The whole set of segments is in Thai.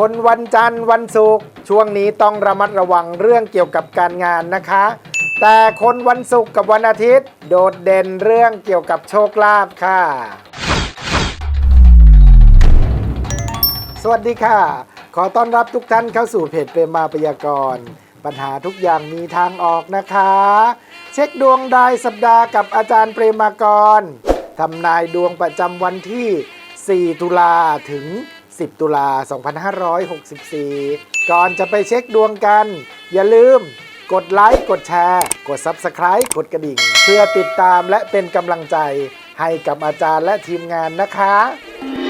คนวันจันทร์วันศุกร์ช่วงนี้ต้องระมัดระวังเรื่องเกี่ยวกับการงานนะคะ แต่คนวันศุกร์กับวันอาทิตย์ โดดเด่นเรื่องเกี่ยวกับโชคลาภค่ะ สวัสดีค่ะ ขอต้อนรับทุกท่านเข้าสู่เพจเปรมมาพยากรณ์ปัญหาทุกอย่างมีทางออกนะคะ เช็คดวงรายสัปดาห์กับอาจารย์เปรมากรทำนายดวงประจำวันที่ 4 ตุลาถึง 10 ตุลา 2564 ก่อนจะไปเช็คดวงกัน อย่าลืมกดไลค์ กดแชร์ กด Subscribe กดกระดิ่ง เพื่อติดตามและเป็นกำลังใจให้กับอาจารย์และทีมงานนะคะ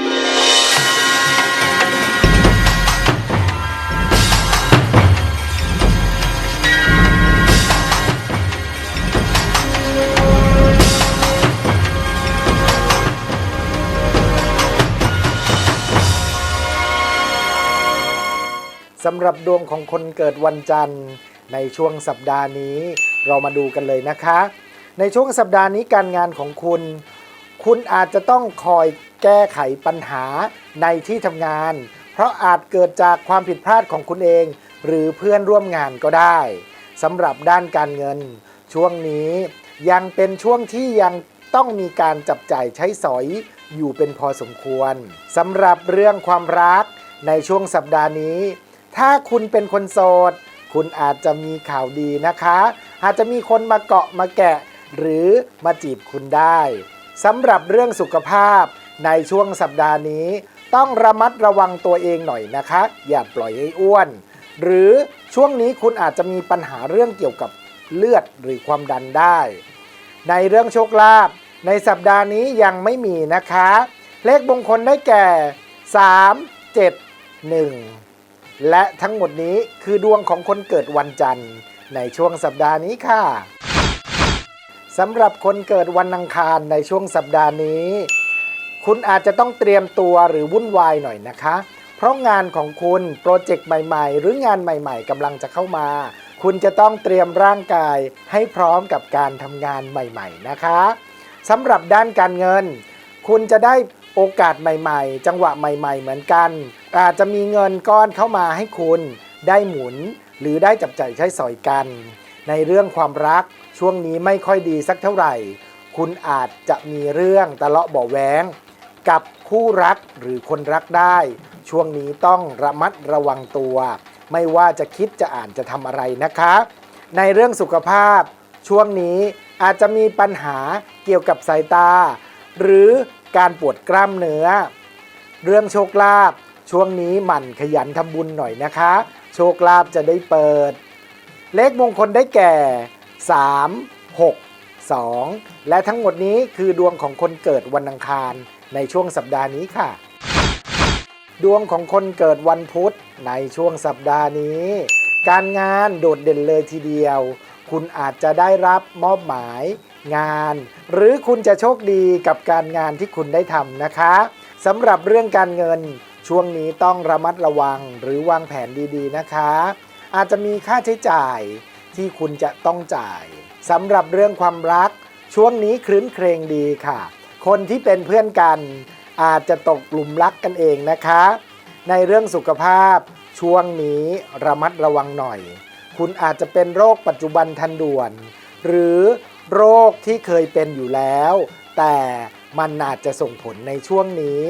สำหรับดวงของคนเกิดวันจันทร์ ในช่วงสัปดาห์นี้ เรามาดูกันเลยนะคะ ในช่วงสัปดาห์นี้การงานของคุณ คุณอาจจะต้องคอยแก้ไขปัญหาในที่ทำงาน เพราะอาจเกิดจากความผิดพลาดของคุณเอง หรือเพื่อนร่วมงานก็ได้สำหรับด้านการเงิน ช่วงนี้ยังเป็นช่วงที่ยังต้องมีการจับจ่ายใช้สอยอยู่เป็นพอสมควรสำหรับเรื่องความรักในช่วงสัปดาห์นี้ ถ้าคุณเป็นคนโสด คุณอาจจะมีข่าวดีนะคะ อาจจะมีคนมาเกาะมาแกะ หรือมาจีบคุณได้สำหรับเรื่องสุขภาพในช่วงสัปดาห์นี้ ต้องระมัดระวังตัวเองหน่อยนะคะ อย่าปล่อยให้อ้วน หรือช่วงนี้คุณอาจจะมีปัญหาเรื่องเกี่ยวกับเลือดหรือความดันได้ ในเรื่องโชคลาภในสัปดาห์นี้ยังไม่มีนะคะ เลขมงคลได้แก่ 3 7 1 และทั้งหมดนี้คือดวงของคนเกิดวันจันทร์ ในช่วงสัปดาห์นี้ค่ะสำหรับคนเกิดวันอังคารในช่วงสัปดาห์นี้ คุณอาจจะต้องเตรียมตัวหรือวุ่นวายหน่อยนะคะ เพราะงานของคุณโปรเจกต์ใหม่ ๆ หรืองานใหม่ ๆกำลังจะเข้ามา คุณจะต้องเตรียมร่างกายให้พร้อมกับการทำงานใหม่ ๆ นะคะสำหรับด้านการเงิน คุณจะได้โอกาสใหม่ ๆ จังหวะใหม่ ๆ เหมือนกัน อาจจะมีเงินก้อนเข้ามาให้คุณได้หมุน หรือได้จับจ่ายใช้สอยกัน ในเรื่องความรักช่วงนี้ไม่ค่อยดีสักเท่าไหร่ คุณอาจจะมีเรื่องทะเลาะเบาะแว้งกับคู่รักหรือคนรักได้ ช่วงนี้ต้องระมัดระวังตัว ไม่ว่าจะคิดจะอ่านจะทำอะไรนะคะ ในเรื่องสุขภาพ ช่วงนี้อาจจะมีปัญหาเกี่ยวกับสายตา หรือการปวดกล้ามเนื้อ เรื่องโชคลาภ ช่วงนี้หมั่นขยันทำบุญหน่อยนะคะ โชคลาภจะได้เปิด เลขมงคลได้แก่ 3 6 2 และทั้งหมดนี้คือดวงของคนเกิดวันอังคารในช่วงสัปดาห์นี้ค่ะ ดวงของคนเกิดวันพุธในช่วงสัปดาห์นี้ การงานโดดเด่นเลยทีเดียว คุณอาจจะได้รับมอบหมายงาน หรือคุณจะโชคดีกับการงานที่คุณได้ทำนะคะสำหรับเรื่องการเงิน ช่วงนี้ต้องระมัดระวังหรือวางแผนดีๆนะคะ อาจจะมีค่าใช้จ่ายที่คุณจะต้องจ่ายสำหรับเรื่องความรัก ช่วงนี้คลื้นเครงดีค่ะ คนที่เป็นเพื่อนกัน อาจจะตกกลุ่มรักกันเองนะคะ ในเรื่องสุขภาพ ช่วงนี้ระมัดระวังหน่อย คุณอาจจะเป็นโรคปัจจุบันทันด่วน หรือโรคที่เคยเป็นอยู่แล้ว แต่มันอาจจะส่งผลในช่วงนี้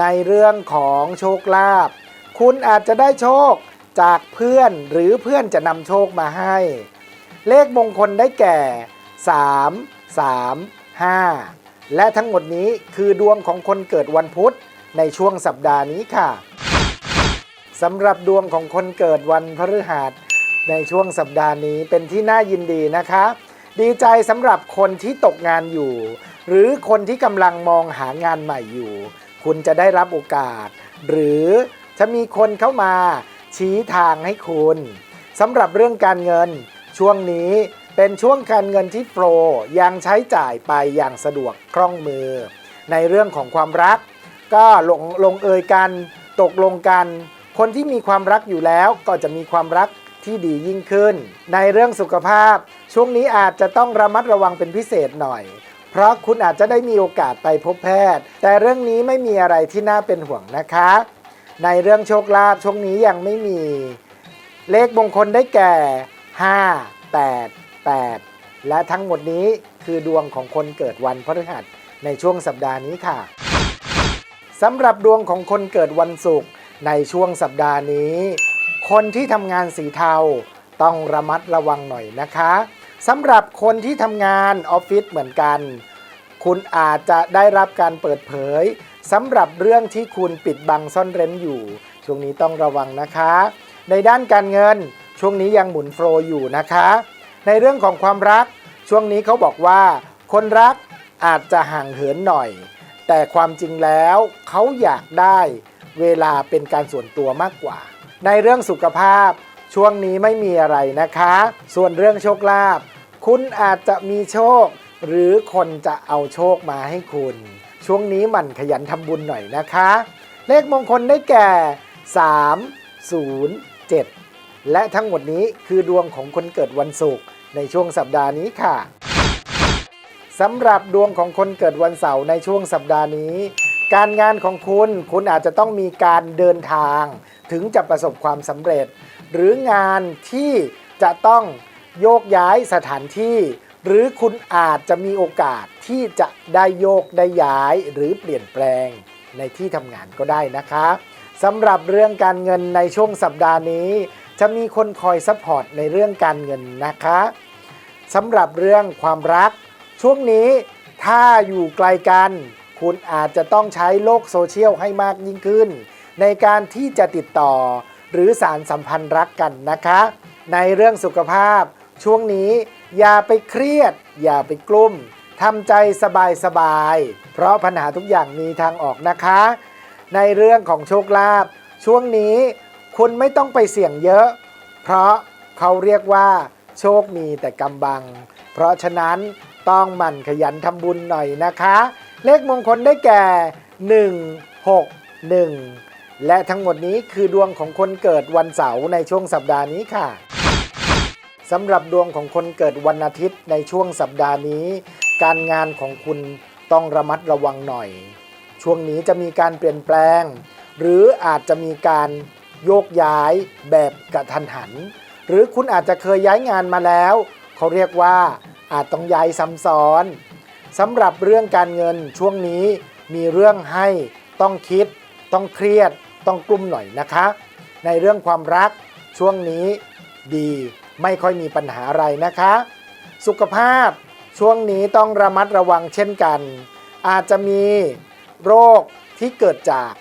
ในเรื่องของโชคลาภคุณอาจจะได้โชคจากเพื่อนหรือเพื่อนจะนำโชคมาให้ เลขมงคลได้แก่ 3 3 5 และทั้งหมดนี้คือดวงของคนเกิดวันพุธในช่วงสัปดาห์นี้ค่ะสำหรับดวงของคนเกิดวันพฤหัสในช่วงสัปดาห์นี้เป็นที่น่ายินดีนะคะ ดีใจสำหรับคนที่ตกงานอยู่ หรือคนที่กำลังมองหางานใหม่อยู่ คุณจะได้รับโอกาส หรือจะมีคนเข้ามาชี้ทางให้คุณสำหรับเรื่องการเงิน ช่วงนี้เป็นช่วงการเงินที่โฟลว์ยังใช้จ่ายไปอย่างสะดวกคล่องมือ ในเรื่องของความรัก ก็ลงลงเอยกัน ตกลงกัน คนที่มีความรักอยู่แล้วก็จะมีความรักที่ดียิ่งขึ้น ในเรื่องสุขภาพ ช่วงนี้อาจจะต้องระมัดระวังเป็นพิเศษหน่อย เพราะคุณอาจจะได้มีโอกาสไปพบแพทย์ แต่เรื่องนี้ไม่มีอะไรที่น่าเป็นห่วงนะคะ ในเรื่องโชคลาภช่วงนี้ยังไม่มี เลขมงคลได้แก่ 5 8 8 และทั้งหมดนี้คือดวงของคนเกิดวันพฤหัสในช่วงสัปดาห์นี้ค่ะสำหรับดวงของคนเกิดวันศุกร์ในช่วงสัปดาห์นี้ คนที่ทำงานสีเทาต้องระมัดระวังหน่อยนะคะ สำหรับคนที่ทำงานออฟฟิศเหมือนกัน คุณอาจจะได้รับการเปิดเผยสำหรับเรื่องที่คุณปิดบังซ่อนเร้นอยู่ ช่วงนี้ต้องระวังนะคะ ในด้านการเงินช่วงนี้ยังหมุนโฟลอยู่นะคะ ในเรื่องของความรัก ช่วงนี้เขาบอกว่า คนรักอาจจะห่างเหินหน่อย แต่ความจริงแล้วเขาอยากได้เวลาเป็นการส่วนตัวมากกว่า ในเรื่องสุขภาพ ช่วงนี้ไม่มีอะไรนะคะ ส่วนเรื่องโชคลาภคุณอาจจะมีโชค หรือคนจะเอาโชคมาให้คุณ ช่วงนี้หมั่นขยันทำบุญหน่อยนะคะ เลขมงคลได้แก่ 3 0 7 และทั้งหมดนี้คือดวงของคนเกิดวันศุกร์ในช่วงสัปดาห์นี้ค่ะสำหรับดวงของคนเกิดวันเสาร์ในช่วงสัปดาห์นี้ การงานของคุณคุณอาจจะต้องมีการเดินทาง ถึงจะประสบความสำเร็จ หรืองานที่จะต้องโยกย้ายสถานที่ หรือคุณอาจจะมีโอกาสที่จะได้โยกได้ย้ายหรือเปลี่ยนแปลงในที่ทำงานก็ได้นะคะสำหรับเรื่องการเงินในช่วงสัปดาห์นี้ จะมีคนคอยซัพพอร์ตในเรื่องการเงินนะคะสำหรับเรื่องความรัก ช่วงนี้ถ้าอยู่ไกลกัน คุณอาจจะต้องใช้โลกโซเชียลให้มากยิ่งขึ้น ในการที่จะติดต่อ หรือสารสัมพันธ์รักกันนะคะ ในเรื่องสุขภาพ ช่วงนี้อย่าไปเครียด อย่าไปกลุ้มทำใจสบายๆ เพราะปัญหาทุกอย่างมีทางออกนะคะ ในเรื่องของโชคลาภช่วงนี้คุณไม่ต้องไปเสี่ยงเยอะ เพราะเขาเรียกว่า โชคมีแต่กำบัง เพราะฉะนั้นต้องหมั่นขยันทำบุญหน่อยนะคะ เลขมงคลได้แก่ 1 6 1 และทั้งหมดนี้คือดวงของคนเกิดวันเสาร์ในช่วงสัปดาห์นี้ค่ะสำหรับดวงของคนเกิดวันอาทิตย์ในช่วงสัปดาห์นี้ การงานของคุณต้องระมัดระวังหน่อย ช่วงนี้จะมีการเปลี่ยนแปลง หรืออาจจะมีการโยกย้ายแบบกระทันหัน หรือคุณอาจจะเคยย้ายงานมาแล้ว เขาเรียกว่าอาจต้องย้ายซ้ำซ้อนสำหรับเรื่องการเงินช่วงนี้มีเรื่องให้ต้องคิด ต้องเครียด ต้องกลุ้มหน่อยนะคะ ในเรื่องความรักช่วงนี้ดีไม่ค่อยมีปัญหาอะไรนะคะ สุขภาพช่วงนี้ต้องระมัดระวังเช่นกัน อาจจะมีโรคที่เกิดจาก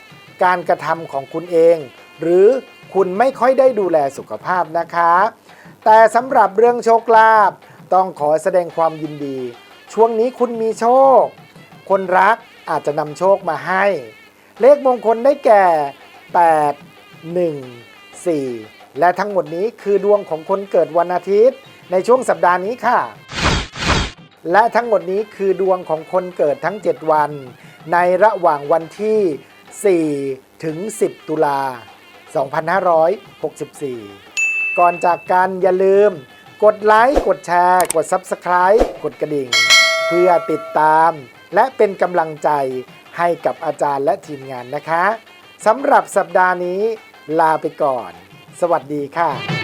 การกระทำของคุณเอง หรือคุณไม่ค่อยได้ดูแลสุขภาพนะคะ แต่สำหรับเรื่องโชคลาภต้องขอแสดงความยินดี ช่วงนี้คุณมีโชค คนรักอาจจะนำโชคมาให้ เลขมงคลได้แก่ 8 1 4 และทั้งหมดนี้คือดวงของคนเกิดวันอาทิตย์ ในช่วงสัปดาห์นี้ค่ะ และทั้งหมดนี้คือดวงของคนเกิดทั้ง 7 วัน ในระหว่างวันที่ 4 ถึง 10 ตุลา 2564 ก่อนจากกันอย่าลืม กดไลค์กดแชร์ กด Subscribe กดกระดิ่ง เพื่อติดตาม และเป็นกำลังใจให้กับอาจารย์และทีมงานนะคะ สำหรับสัปดาห์นี้ลาไปก่อน สวัสดีค่ะ